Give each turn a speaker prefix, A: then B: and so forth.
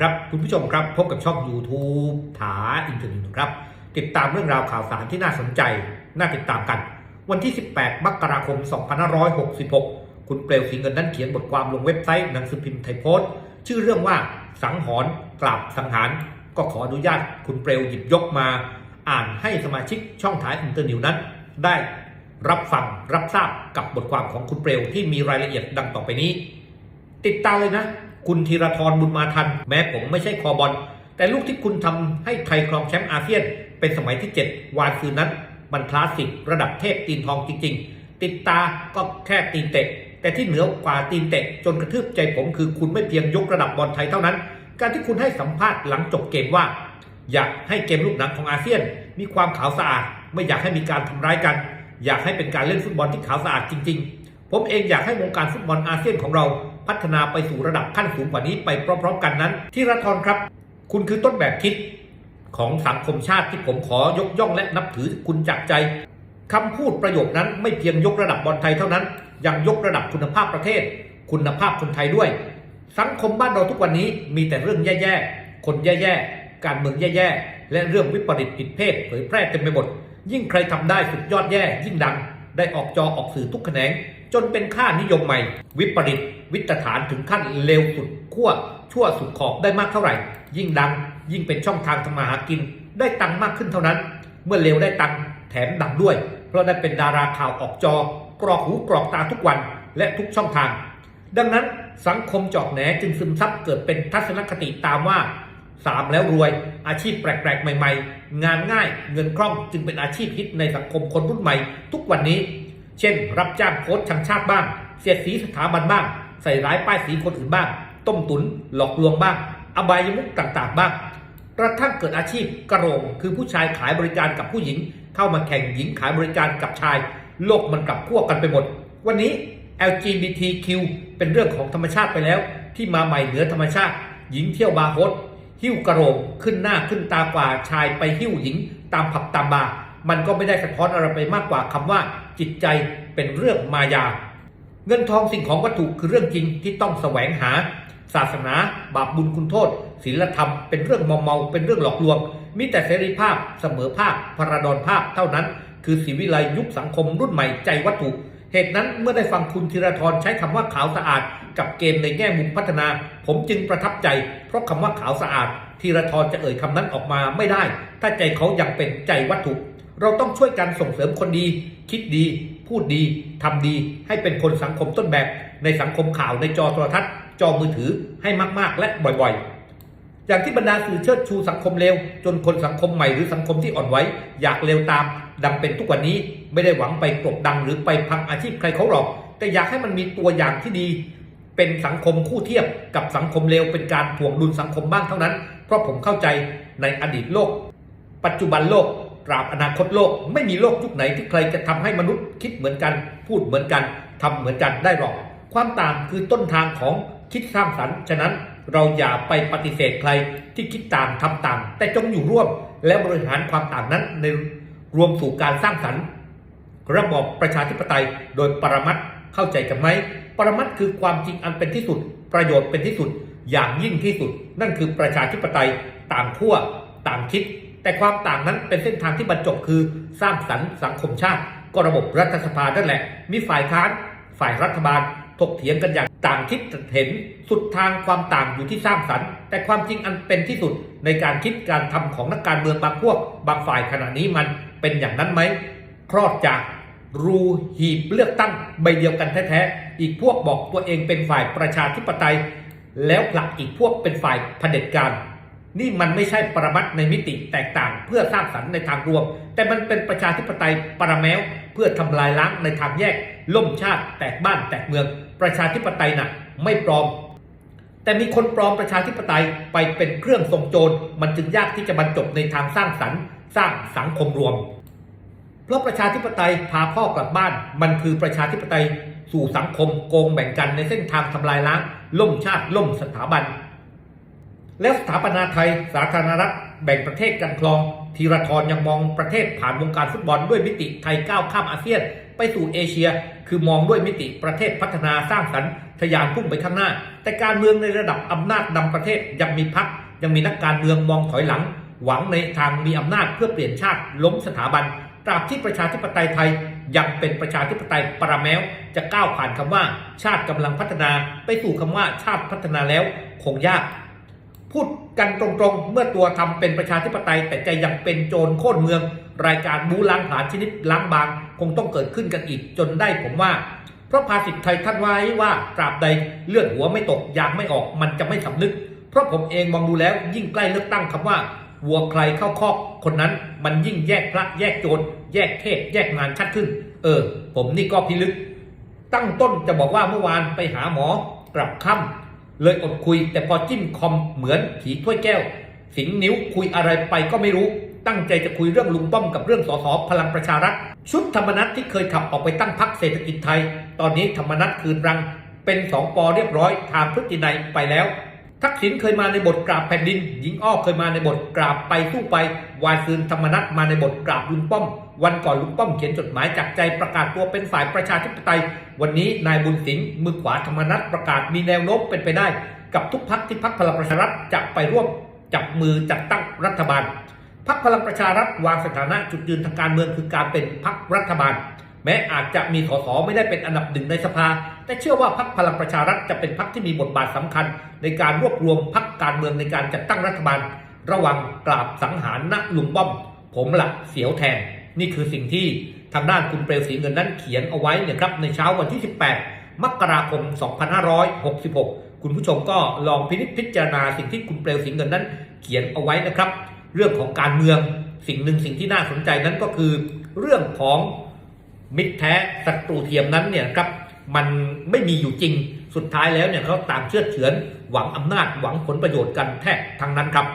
A: ครับคุณผู้ชมครับพบกับช่อง YouTube ถาอินเทอร์เน็ตครับ ติดตามเรื่องราวข่าวสารที่น่าสนใจ น่าติดตามกัน วันที่ 18 มกราคม 2566 คุณเปลวสีเงินนั้นเขียนบทความลงเว็บไซต์หนังสือพิมพ์ไทยโพสต์ ชื่อเรื่องว่าสังหรณ์กราบสังหาร ก็ขออนุญาตคุณเปลวหยิบยกมา อ่านให้สมาชิกช่องถายอินเตอร์นิวนั้น ได้รับฟังรับทราบกับบทความของคุณเปลวที่มีรายละเอียดดังต่อไปนี้ ติดตามเลยนะ คุณธีรทรบุญมาทัน แม้ผมไม่ใช่คอบอล แต่ลูกที่คุณทำให้ไทยครองแชมป์อาเซียน เป็นสมัยที่ 7 วานซืนนั้นมันคลาสสิกระดับเทพตีนทองจริง ๆ ติดตาก็แค่ตีนเตะ แต่ที่เหนือกว่าตีนเตะ จนกระทืบใจผมคือคุณไม่เพียงยกระดับบอลไทยเท่านั้น การที่คุณให้สัมภาษณ์หลังจบเกมว่า อยากให้เกมลูกหนังของอาเซียน มีความขาวสะอาดไม่อยากให้มีการทำร้ายกัน อยากให้เป็นการเล่นฟุตบอลที่ขาวสะอาดจริง ๆ ผมเองอยากให้วงการฟุตบอลอาเซียนของเรา พัฒนาไปสู่ระดับขั้นสูงกว่านี้ไปพร้อมๆ กันนั้น ที่รัฐทรครับ คุณคือต้นแบบคิดของสังคมชาติที่ผมขอยกย่องและนับถือคุณจากใจคำพูดประโยคนั้นไม่เพียงยกระดับบอลไทยเท่านั้น ยังยกระดับคุณภาพประเทศ คุณภาพคนไทยด้วย สังคมบ้านเราทุกวันนี้มีแต่เรื่องแย่ๆ คนแย่ๆ การเมืองแย่ๆ และเรื่องวิปริตผิดเพศเผยแพร่เต็มไปหมด ยิ่งใครทำได้สุดยอดแย่ยิ่งดัง ได้ออกจอออกสื่อทุกแขนง จนเป็นค่านิยมใหม่ วิปริต วิตฐานถึงขั้นเลวสุดขั้วชั่วสุดขอบได้มากเท่าไหร่ ยิ่งดัง ยิ่งเป็นช่องทางทำมาหากิน ได้ตังค์มากขึ้นเท่านั้น เมื่อเลวได้ตังค์แถมดังด้วย เพราะได้เป็นดาราข่าวออกจอ กรอกหูกรอกตาทุกวันและทุกช่องทาง ดังนั้นสังคมจอกแหนจึงซึมซับเกิดเป็นทัศนคติตามว่าสามแล้วรวย อาชีพแปลกๆ ใหม่ ๆ งานง่ายเงินคล่องจึงเป็นอาชีพฮิตในสังคมคนรุ่นใหม่ ทุกวันนี้ เช่น รับจ้างโค้ชชังชาติบ้าง เสียดสีสถาบันบ้าง ใส่ร้ายป้ายสีคนอื่นบ้าง ต้มตุน หลอกลวงบ้าง อบายมุกต่างๆบ้างกระทั่งเกิดอาชีพกระโรงคือผู้ชายขายบริการกับผู้หญิง เข้ามาแข่งหญิงขายบริการกับชาย โลกมันกลับขั้วกันไปหมด วันนี้ LGBTQ เป็นเรื่องของธรรมชาติไปแล้ว ที่มาใหม่เหนือธรรมชาติ หญิงเที่ยวบาร์โฮสหิ้วกระโรงขึ้นหน้าขึ้นตากว่าชายไปหิ้วหญิงตามผับตามบาร์ มันก็ไม่ได้สะท้อนอะไรไปมากกว่าคำว่า จิตใจเป็นเรื่องมายา เงินทองสิ่งของวัตถุคือเรื่องจริงที่ต้องแสวงหา ศาสนา บาปบุญคุณโทษศีลธรรมเป็นเรื่องมอมเมาเป็นเรื่องหลอกลวง มีแต่เสรีภาพเสมอภาคพระดอนภาพเท่านั้น คือสีวิไลยุคสังคมรุ่นใหม่ใจวัตถุ เหตุนั้นเมื่อได้ฟังคุณธีรทรใช้คำว่าขาวสะอาด กับเกมในแง่มุมพัฒนา ผมจึงประทับใจ เพราะคำว่าขาวสะอาดธีรทรจะเอ่ยคำนั้นออกมาไม่ได้ ถ้าใจเขายังเป็นใจวัตถุ เราต้องช่วยกันส่งเสริมคนดี คิดดี พูดดีทำดี ให้เป็นคนสังคมต้นแบบ ในสังคมข่าวในจอโทรทัศน์ จอมือถือให้มากๆ และบ่อยๆ อย่างที่บรรดาสื่อเชิดชูสังคมเลวจนคนสังคมใหม่หรือสังคมที่อ่อนไหวอยากเลวตาม ดังเป็นทุกวันนี้ไม่ได้หวังไปกลบดังหรือไปพังอาชีพใครเขาหรอก แต่อยากให้มันมีตัวอย่างที่ดี เป็นสังคมคู่เทียบกับสังคมเลวเป็นการถ่วงดุลสังคมบ้างเท่านั้น เพราะผมเข้าใจในอดีตโลก ปัจจุบันโลก ตราบอนาคตโลก ไม่มีโลกยุคไหนที่ใครจะทำให้มนุษย์คิดเหมือนกัน พูดเหมือนกันทำเหมือนกันได้หรอก ความต่างคือต้นทางของคิดสร้างสรรค์ฉะนั้นเราอย่าไปปฏิเสธใครที่คิดต่างทำต่าง แต่จงอยู่ร่วมและบริหารความต่างนั้นในรวมสู่การสร้างสรรค์ ระบอบประชาธิปไตยโดยปรมัตเข้าใจกันไหมปรมัตคือความจริงอันเป็นที่สุด ประโยชน์เป็นที่สุด อย่างยิ่งที่สุด นั่นคือประชาธิปไตยต่างขั้วต่างคิด แต่ความต่างนั้นเป็นเส้นทางที่บรรจบคือสร้างสรรค์สังคมชาติ ก็ระบบรัฐสภานั่นแหละ มีฝ่ายค้านฝ่ายรัฐบาลถกเถียงกันอย่างต่างคิดเห็นสุดทางความต่างอยู่ที่สร้างสรรค์ แต่ความจริงอันเป็นที่สุดในการคิดการทำของนักการเมืองบางพวก บางฝ่ายขณะนี้มันเป็นอย่างนั้นไหมคลอดจากรูหีบเลือกตั้งใบเดียวกันแท้ๆอีกพวกบอกตัวเองเป็นฝ่ายประชาธิปไตย แล้วผลักอีกพวกเป็นฝ่ายเผด็จการ นี่มันไม่ใช่ปรมัตในมิติแตกต่างเพื่อสร้างสรรค์ในทางรวม แต่มันเป็นประชาธิปไตยปรแมวเพื่อทำลายล้างในทางแยก ล่มชาติ แตกบ้านแตกเมือง ประชาธิปไตยน่ะไม่ปลอม แต่มีคนปลอมประชาธิปไตยไปเป็นเครื่องทรงโจรมันจึงยากที่จะบรรจบในทางสร้างสรรค์ สร้างสังคมรวม เพราะประชาธิปไตยพาพ่อกลับบ้าน มันคือประชาธิปไตยสู่สังคมโกงแบ่งกันในเส้นทางทำลายล้าง ล่มชาติล่มสถาบัน แล้วสถาปนาไทยสาธารณรัฐแบ่งประเทศกันคลองธีรทรยังมองประเทศผ่านวงการฟุตบอลด้วยมิติไทยก้าวข้ามอาเซียน ไปสู่เอเชีย คือมองด้วยมิติประเทศพัฒนาสร้างสรรค์ทะยานพุ่งไปข้างหน้า แต่การเมืองในระดับอำนาจนำประเทศยังมีพักยังมีนักการเมืองมองถอยหลัง หวังในทางมีอำนาจเพื่อเปลี่ยนชาติล้มสถาบันตราบที่ประชาธิปไตยไทยยังเป็นประชาธิปไตยปรแมวจะก้าวผ่านคำว่า ชาติกำลังพัฒนาไปสู่คำว่าชาติพัฒนาแล้ว คงยาก พูดกันตรงๆ เมื่อตัวทำเป็นประชาธิปไตย แต่ใจยังเป็นโจรโค่นเมือง รายการบูล้างผลาญชนิดล้างบาง คงต้องเกิดขึ้นกันอีกจนได้ผมว่า เพราะภาษิตไทยท่านไว้ว่าตราบใดเลือดหัวไม่ตกยางไม่ออกมันจะไม่สำนึก เพราะผมเองมองดูแล้วยิ่งใกล้เลือกตั้งคำว่าวัวใครเข้าคอกคนนั้นมันยิ่งแยกพระแยกโจรแยกเทศแยกงานชัดขึ้น เออ ผมนี่ก็พิลึก ตั้งต้นจะบอกว่าเมื่อวานไปหาหมอกลับค่ำ เลยอดคุย แต่พอจิ้มคอมเหมือนผีถ้วยแก้ว สิงนิ้วคุยอะไรไปก็ไม่รู้ ตั้งใจจะคุยเรื่องลุงป้อมกับเรื่องสสพลังประชารัฐ ชุดธรรมนัตที่เคยขับออกไปตั้งพักเศรษฐกิจไทย ตอนนี้ธรรมนัตคืนรัง เป็นสองปอเรียบร้อยทางพฤตินัยไปแล้ว ทักษิณเคยมาในบทกราบแผ่นดิน หญิงอ้อเคยมาในบทกราบไปสู้ไป วายซืนธรรมนัตมาในบทกราบลุงป้อม วันก่อนลุงป้อมเขียนจดหมายจากใจประกาศตัวเป็นฝ่ายประชาธิปไตย วันนี้นายบุญสิงห์มือขวาธรรมนัตประกาศมีแนวโน้มเป็นไปได้ กับทุกพักที่พักพลังประชารัฐจะไปร่วมจับมือจัดตั้งรัฐบาลพักพลังประชารัฐวางสถานะจุดยืนทางการเมืองคือการเป็นพักรัฐบาล แม้อาจจะมีสสไม่ได้เป็นอันดับหนึ่งในสภา แต่เชื่อว่าพักพลังประชารัฐจะเป็นพักที่มีบทบาทสำคัญ ในการรวบรวมพักการเมืองในการจัดตั้งรัฐบาล ระวังกราบสังหารณลุงป้อม ผมหลักเสียวแทน นี่คือสิ่งที่ทางด้านคุณเปลวศรีเงินนั้นเขียนเอาไว้เนี่ยครับในเช้าวันที่ 18 มกราคม 2566 คุณผู้ชมก็ลองพินิจพิจารณาสิ่งที่คุณเปลวศรีเงินนั้น เขียนเอาไว้นะครับ เรื่องของการเมืองสิ่งหนึ่งสิ่งที่น่าสนใจนั้นก็คือ เรื่องของ มิตรแท้ศัตรูเทียมนั้นเนี่ยครับมันไม่มีอยู่จริงสุดท้ายแล้วเนี่ยเขาต่างเชื่อเฉือนหวังอำนาจหวังผลประโยชน์กันแทบทั้งนั้นครับ